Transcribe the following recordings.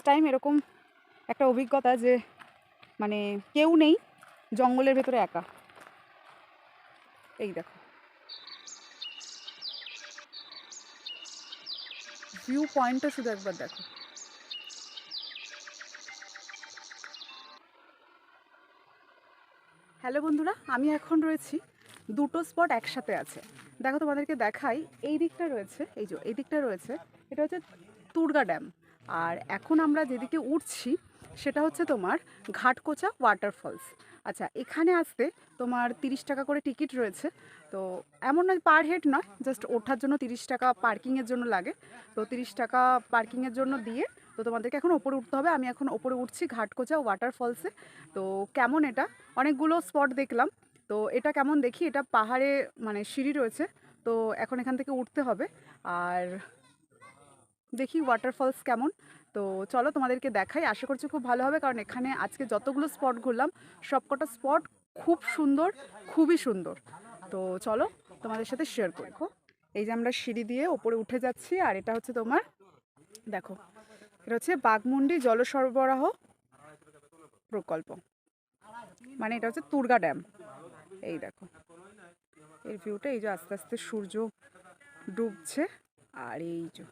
First time এরকম একটা অভিজ্ঞতা যে মানে কেউ নেই জঙ্গলের ভেতরে একা। এই দেখো। ভিউ পয়েন্টটা শুধু একবার দেখো। হ্যালো বন্ধুরা, আমি এখন রয়েছি দুটো স্পট একসাথে আছে। দেখো তোমাদেরকে দেখাই, এই দিকটা রয়েছে, এই যে, এই দিকটা রয়েছে, এটা হচ্ছে তুর্গা ড্যাম আর এখন আমরা যেদিকে উঠছি, সেটা হচ্ছে তোমার ঘাটকোচা ওয়াটারফলস আচ্ছা এখানে আসতে তোমার তিরিশ টাকা করে টিকিট রয়েছে। তো এমন নয় পার হেড নয় জাস্ট ওঠার জন্য তিরিশ টাকা পার্কিংয়ের জন্য লাগে। তো তিরিশ টাকা পার্কিংয়ের জন্য দিয়ে তো তোমাদেরকে এখন ওপরে উঠতে হবে। আমি এখন ওপরে উঠছি ঘাটকোচা ওয়াটারফলসে তো কেমন এটা? অনেকগুলো স্পট দেখলাম। তো এটা কেমন দেখি? এটা পাহাড়ে মানে সিঁড়ি রয়েছে। তো এখন এখান থেকে উঠতে হবে। আর দেখি ওয়াটারফলস কেমন। তো চলো তোমাদেরকে দেখাই, আশা করছি খুব ভালো হবে, কারণ এখানে আজকে যতগুলো স্পট ঘুরলাম, সবকটা স্পট খুব সুন্দর, খুবই সুন্দর। তো চলো তোমাদের সাথে শেয়ার করি। এই যে আমরা সিঁড়ি দিয়ে ওপরে উঠে যাচ্ছি, আর এটা হচ্ছে তোমার, দেখো, এটা হচ্ছে বাঘমুন্ডি জল সরবরাহ প্রকল্প। মানে এটা হচ্ছে তুরগা ড্যাম। এই দেখো, এর ভিউটা এই যে আস্তে আস্তে সূর্য ডুবছে, আর এই যে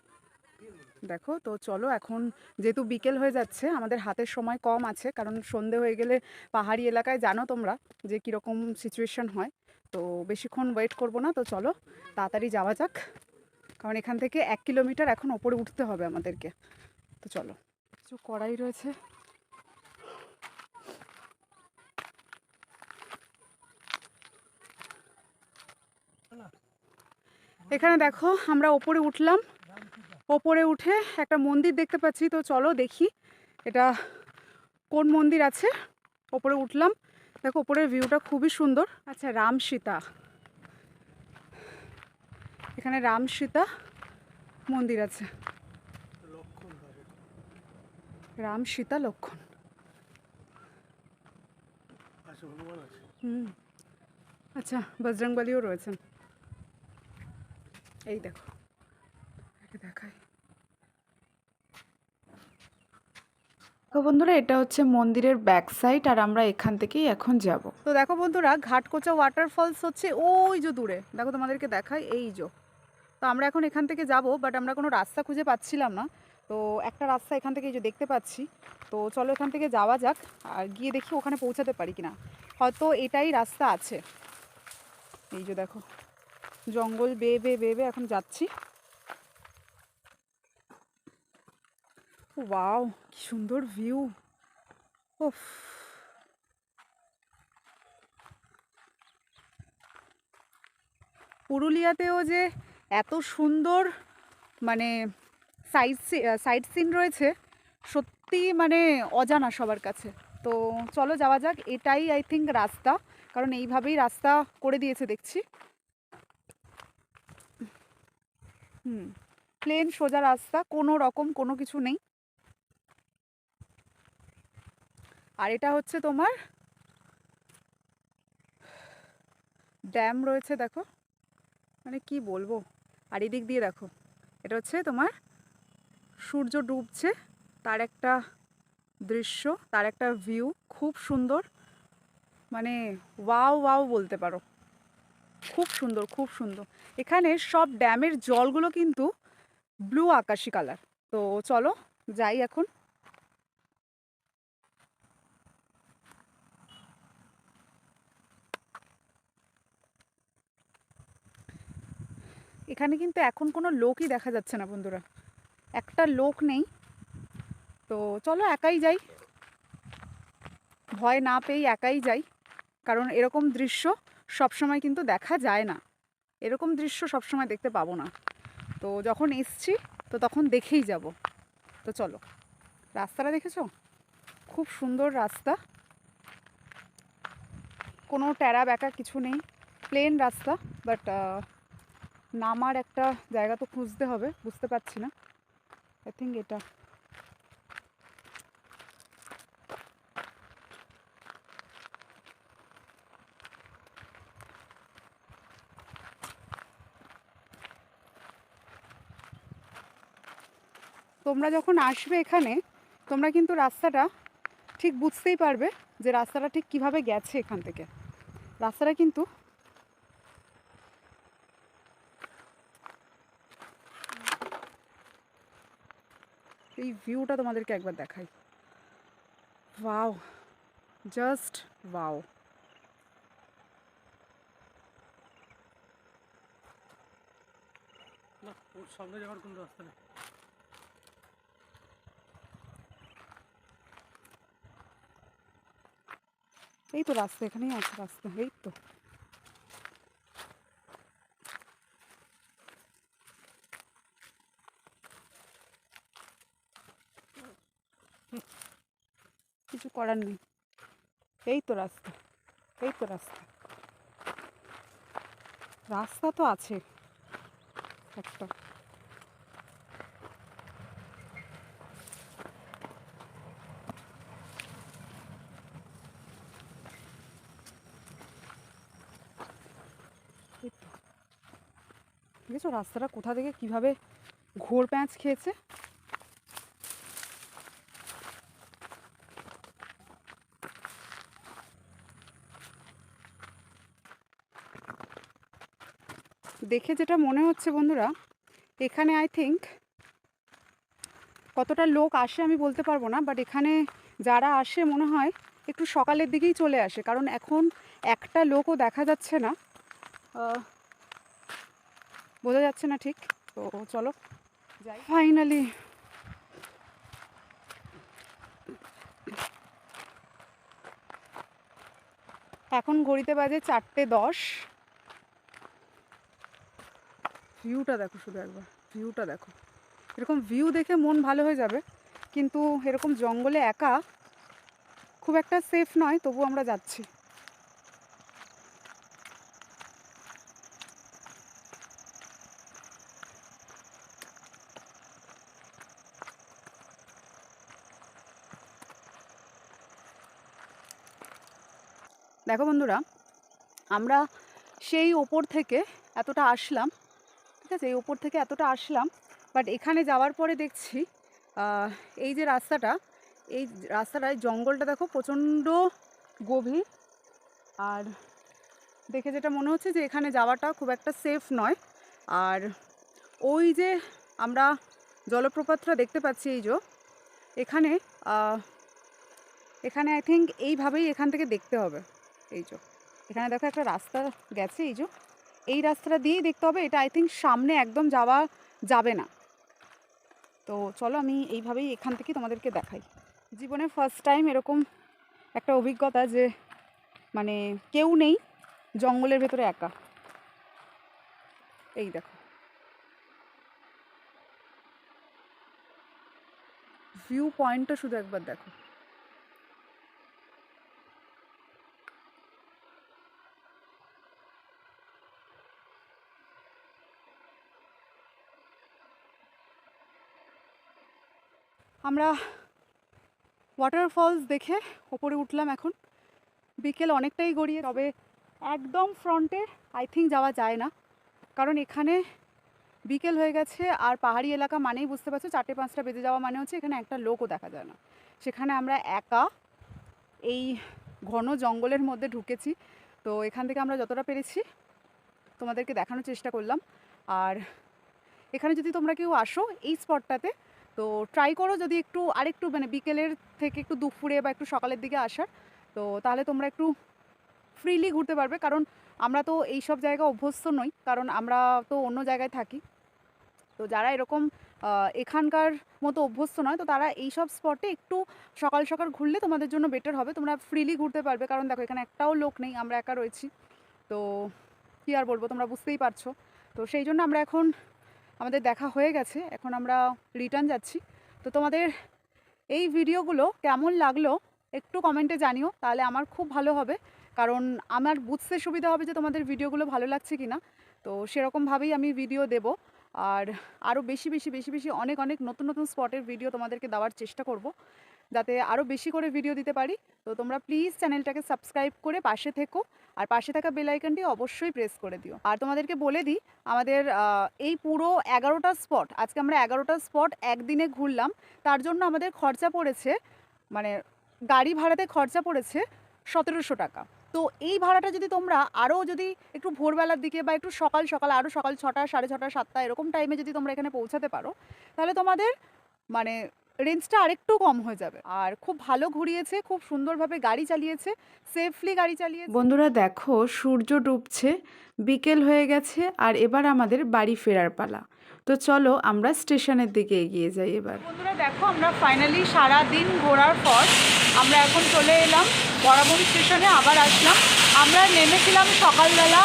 দেখো, তো চলো এখন যেহেতু বিকেল হয়ে যাচ্ছে, আমাদের হাতের সময় কম আছে, কারণ সন্ধে হয়ে গেলে পাহাড়ি এলাকায় জানো তোমরা যে কীরকম সিচুয়েশন হয়। তো বেশিক্ষণ ওয়েট করব না, তো চলো তাড়াতাড়ি যাওয়া যাক। কারণ এখান থেকে এক কিলোমিটার এখন ওপরে উঠতে হবে আমাদেরকে। তো চলো, কিছু কড়াই রয়েছে। এখানে দেখো, আমরা ওপরে উঠলাম। ওপরে উঠে একটা মন্দির দেখতে পাচ্ছি, তো চলো দেখি এটা কোন মন্দির আছে। ওপরে উঠলাম, দেখো ওপরের ভিউটা খুবই সুন্দর। আচ্ছা রাম সীতা। এখানে রাম সীতা মন্দির আছে। রাম সীতা লক্ষণ। হুম। আচ্ছা বজরংবলিও রয়েছেন। এই দেখো একে দেখাই তো বন্ধুরা, এটা হচ্ছে মন্দিরের ব্যাক সাইড আর আমরা এখান থেকেই এখন যাব। তো দেখো বন্ধুরা, ঘাটকোচা ওয়াটারফলস হচ্ছে ওই যে দূরে। দেখো তোমাদেরকে দেখাই, এই যে। তো আমরা এখন এখান থেকে যাব বাট আমরা কোনো রাস্তা খুঁজে পাচ্ছিলাম না। তো একটা রাস্তা এখান থেকে এই যে দেখতে পাচ্ছি। তো চলো এখান থেকে যাওয়া যাক, আর গিয়ে দেখি ওখানে পৌঁছাতে পারি কিনা। হয়তো এটাই রাস্তা আছে। এই যে দেখো, জঙ্গল বেয়ে বেয়ে বেয়ে বেয়ে এখন যাচ্ছি। ওয়াও কি সুন্দর ভিউ ওফ পুরুলিয়াতেও যে এত সুন্দর মানে সাইড সাইড সিন রয়েছে, সত্যি মানে অজানা সবার কাছে। তো চলো যাওয়া যাক, এটাই আই থিঙ্ক রাস্তা, কারণ এইভাবেই রাস্তা করে দিয়েছে দেখছি। হুম প্লেন সোজা রাস্তা, কোনো রকম কোনো কিছু নেই। আর এটা হচ্ছে তোমার ড্যাম রয়েছে, দেখো। মানে কি বলব? আর এদিক দিয়ে দেখো, এটা হচ্ছে তোমার সূর্য ডুবছে, তার একটা দৃশ্য, তার একটা ভিউ খুব সুন্দর। মানে ওয়াও ওয়াও বলতে পারো। খুব সুন্দর খুব সুন্দর। এখানে সব ড্যামের জলগুলো কিন্তু ব্লু আকাশি কালার তো চলো যাই এখন। এখানে কিন্তু এখন কোনো লোকই দেখা যাচ্ছে না, বন্ধুরা। একটা লোক নেই। তো চলো একাই যাই। ভয় না পেয়ে একাই যাই। কারণ এরকম দৃশ্য সবসময় কিন্তু দেখা যায় না। এরকম দৃশ্য সবসময় দেখতে পাবো না। তো যখন এসছি, তো তখন দেখেই যাব। তো চলো। রাস্তাটা দেখেছ? খুব সুন্দর রাস্তা। কোনো ট্যারা ব্যাকা কিছু নেই। প্লেন রাস্তা, বাট নামার একটা জায়গা তো খুঁজতে হবে, বুঝতে পারছি না। আই থিঙ্ক এটা। তোমরা যখন আসবে এখানে, তোমরা কিন্তু রাস্তাটা ঠিক বুঝতেই পারবে যে রাস্তাটা ঠিক কীভাবে গেছে এখান থেকে। রাস্তাটা কিন্তু এই ভিউটা তোমাদেরকে একবার দেখাই। ওয়াও জাস্ট ওয়াও সামনে যাওয়ার কোনো রাস্তা নেই। এই তো রাস্তা এখানেই আছে রাস্তা এই তো। কিছু করার নেই। এই তো রাস্তা, এই তো রাস্তা। রাস্তা তো আছে একটা। দেখেছ রাস্তাটা কোথা থেকে কীভাবে ঘোর প্যাঁচ খেয়েছে? দেখে যেটা মনে হচ্ছে বন্ধুরা, এখানে আই থিঙ্ক কতটা লোক আসে আমি বলতে পারব না বাট এখানে যারা আসে মনে হয় একটু সকালের দিকেই চলে আসে, কারণ এখন একটা লোকও দেখা যাচ্ছে না। বোঝা যাচ্ছে না ঠিক? তো চলো, যাই। ফাইনালি এখন ঘড়িতে বাজে চারটে দশ। ভিউটা দেখো শুধু একবার ভিউটা দেখো। এরকম ভিউ দেখে মন ভালো হয়ে যাবে, কিন্তু এরকম জঙ্গলে একা খুব একটা সেফ নয় তবু আমরা যাচ্ছি। দেখো বন্ধুরা, আমরা সেই ওপর থেকে এতটা আসলাম ঠিক আছে, এই ওপর থেকে এতটা আসলাম বাট এখানে যাওয়ার পরে দেখছি এই যে রাস্তাটা, এই রাস্তাটায় জঙ্গলটা দেখো প্রচণ্ড গভীর, আর দেখে যেটা মনে হচ্ছে যে এখানে যাওয়াটা খুব একটা সেফ নয়, আর ওই যে আমরা জলপ্রপাতটা দেখতে পাচ্ছি এই যে, এখানে এখানে আই থিঙ্ক এইভাবেই এখান থেকে দেখতে হবে, এই যে, এখানে দেখো একটা রাস্তা গেছে এই যে এই রাস্তাটা দিয়েই দেখতে হবে, এটা আই থিঙ্ক সামনে একদম যাওয়া যাবে না। তো চলো আমি এইভাবেই এখান থেকে তোমাদেরকে দেখাই। জীবনে ফার্স্ট টাইম এরকম একটা অভিজ্ঞতা যে মানে কেউ নেই জঙ্গলের ভেতরে একা। এই দেখো। ভিউ পয়েন্টটা শুধু একবার দেখো। আমরা ওয়াটারফলস দেখে ওপরে উঠলাম এখন। বিকেল অনেকটাই গড়িয়ে, তবে একদম ফ্রন্টে আই থিঙ্ক যাওয়া যায় না। কারণ এখানে বিকেল হয়ে গেছে, আর পাহাড়ি এলাকা মানেই বুঝতে পারছ, চারটে পাঁচটা বেজে যাওয়া মানে হচ্ছে এখানে একটা লোকও দেখা যায় না। সেখানে আমরা একা এই ঘন জঙ্গলের মধ্যে ঢুকেছি। তো এখান থেকে আমরা যতটা পেরেছি তোমাদেরকে দেখানোর চেষ্টা করলাম। আর এখানে যদি তোমরা কেউ আসো এই স্পটটাতে তো ট্রাই করো যদি একটু আরেকটু মানে বিকেলের থেকে একটু দুপুরে বা একটু সকালের দিকে আসার। তো তাহলে তোমরা একটু ফ্রিলি ঘুরতে পারবে। কারণ আমরা তো এই সব জায়গা অভ্যস্ত নই। কারণ আমরা তো অন্য জায়গায় থাকি। তো যারা এরকম এখানকার মতো অভ্যস্ত নয়, তো তারা এই সব স্পটে একটু সকাল সকাল ঘুরলে তোমাদের জন্য বেটার হবে। তোমরা ফ্রিলি ঘুরতে পারবে। কারণ দেখো, এখানে একটাও লোক নেই। আমরা একা রয়েছি। তো কী আর বলব? তোমরা বুঝতেই পারছ। তো সেই জন্য আমরা এখন আমাদের দেখা হয়ে গেছে, এখন আমরা রিটার্ন যাচ্ছি। তো তোমাদের এই ভিডিওগুলো কেমন লাগল একটু কমেন্টে জানিও, তাহলে আমার খুব ভালো হবে। কারণ আমার বুঝতে সুবিধা হবে যে তোমাদের ভিডিওগুলো ভালো লাগছে কি না তো সেরকমভাবেই আমি ভিডিও দেব। আর আরও বেশি বেশি বেশি বেশি অনেক অনেক নতুন নতুন স্পটের ভিডিও তোমাদেরকে দেওয়ার চেষ্টা করব। যাতে আরও বেশি করে ভিডিও দিতে পারি। তো তোমরা প্লিজ চ্যানেলটাকে সাবস্ক্রাইব করে পাশে থেকো। আর পাশে থাকা বেল আইকনটি অবশ্যই প্রেস করে দিও। আর তোমাদেরকে বলে দিই, আমাদের এই পুরো এগারোটা স্পট আজকে আমরা এগারোটা স্পট একদিনে ঘুরলাম, তার জন্য আমাদের খরচা পড়েছে মানে গাড়ি ভাড়াতে খরচা পড়েছে সতেরোশো টাকা। তো এই ভাড়াটা যদি তোমরা আরও যদি একটু ভোরবেলার দিকে বা একটু সকাল সকাল আরও সকাল ছটা, সাড়ে ছটা, সাতটা, এরকম টাইমে যদি তোমরা এখানে পৌঁছাতে পারো, তাহলে তোমাদের মানে রেঞ্জটা আরেকটু কম হয়ে যাবে। আর খুব ভালো ঘুরিয়েছে খুব সুন্দরভাবে গাড়ি চালিয়েছে সেফলি গাড়ি চালিয়ে বন্ধুরা দেখো সূর্য ডুবছে বিকেল হয়ে গেছে আর এবার আমাদের বাড়ি ফেরার পালা। তো চলো আমরা স্টেশনের দিকে এগিয়ে যাই এবার। বন্ধুরা দেখো আমরা ফাইনালি সারা দিন ঘোরার পর আমরা এখন চলে এলাম বরাবন স্টেশনে আবার আসলাম। আমরা নেমেছিলাম সকালবেলা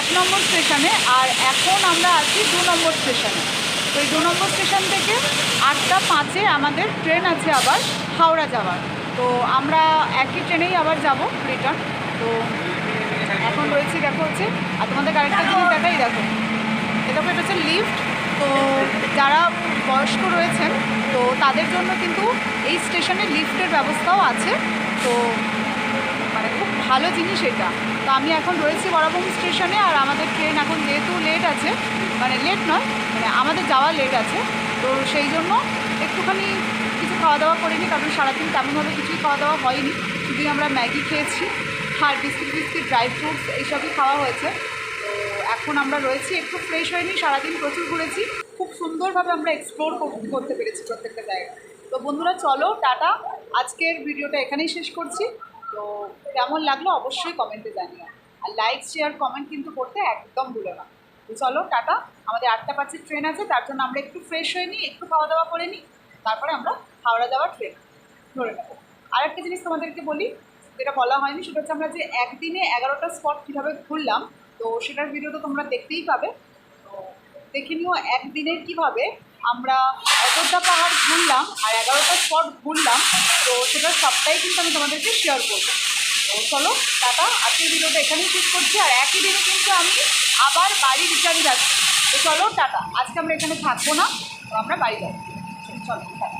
এক নম্বর স্টেশনে আর এখন আমরা আছি দু নম্বর স্টেশনে। তো এই দু নম্বর স্টেশন থেকে আটটা পাঁচে আমাদের ট্রেন আছে আবার, হাওড়া যাওয়ার। তো আমরা একই ট্রেনেই আবার যাব রিটার্ন তো এখন রয়েছি, দেখো হচ্ছে, আর তোমাদের আরেকটা জিনিস দেখাই, দেখো। এটা এটা হচ্ছে লিফট তো যারা বয়স্ক রয়েছেন, তো তাদের জন্য কিন্তু এই স্টেশনে লিফটের ব্যবস্থাও আছে। তো মানে খুব ভালো জিনিস এটা। তো আমি এখন রয়েছি বরাবম স্টেশনে, আর আমাদের ট্রেন এখন যেহেতু লেট আছে মানে লেট নয় মানে আমাদের যাওয়া লেট আছে। তো সেই জন্য একটুখানি কিছু খাওয়া দাওয়া করিনি, কারণ সারাদিন তেমনভাবে কিছুই খাওয়া দাওয়া হয়নি। শুধুই আমরা ম্যাগি খেয়েছি, আর বিস্কিট বিস্কিট, ড্রাই ফ্রুটস এইসবই খাওয়া হয়েছে। এখন আমরা রয়েছি, একটু ফ্রেশ হয়নি, সারাদিন প্রচুর ঘুরেছি। খুব সুন্দরভাবে আমরা এক্সপ্লোর করতে পেরেছি প্রত্যেকটা জায়গা তো বন্ধুরা, চলো, টাটা। আজকের ভিডিওটা এখানেই শেষ করছি। তো কেমন লাগল অবশ্যই কমেন্টে জানিও। আর লাইক শেয়ার কমেন্ট কিন্তু করতে একদম ভুলো না। তো চলো, টাটা। আমাদের আটটা পাঁচের ট্রেন আছে, তার জন্য আমরা একটু ফ্রেশ হয়ে নিই, একটু খাওয়া দাওয়া করে নিই, তারপরে আমরা হাওড়া যাওয়ার ট্রেন ধরে নেব। আর একটা জিনিস তোমাদেরকে বলি, যেটা বলা হয়নি, সেটা হচ্ছে আমরা যে একদিনে এগারোটা স্পট কীভাবে ঘুরলাম, তো সেটার ভিডিও তো তোমরা দেখতেই পাবে। তো দেখে নিও একদিনের কীভাবে আমরা অযোধ্যা পাহাড় ঘুরলাম আর এগারোটা স্পট ঘুরলাম, তো সেটার সবটাই কিন্তু আমি তোমাদেরকে শেয়ার করব। তো চলো, টাটা। আজকের ভিডিওটা এখানেই শেষ করছি, আর একই দিনে কিন্তু আমি আবার বাড়ি রিটার্ন যাচ্ছি। তো চলো, টাটা। আজকে আমরা এখানে থাকব না, তো আমরা বাড়ি যাচ্ছি। চলো, টাটা।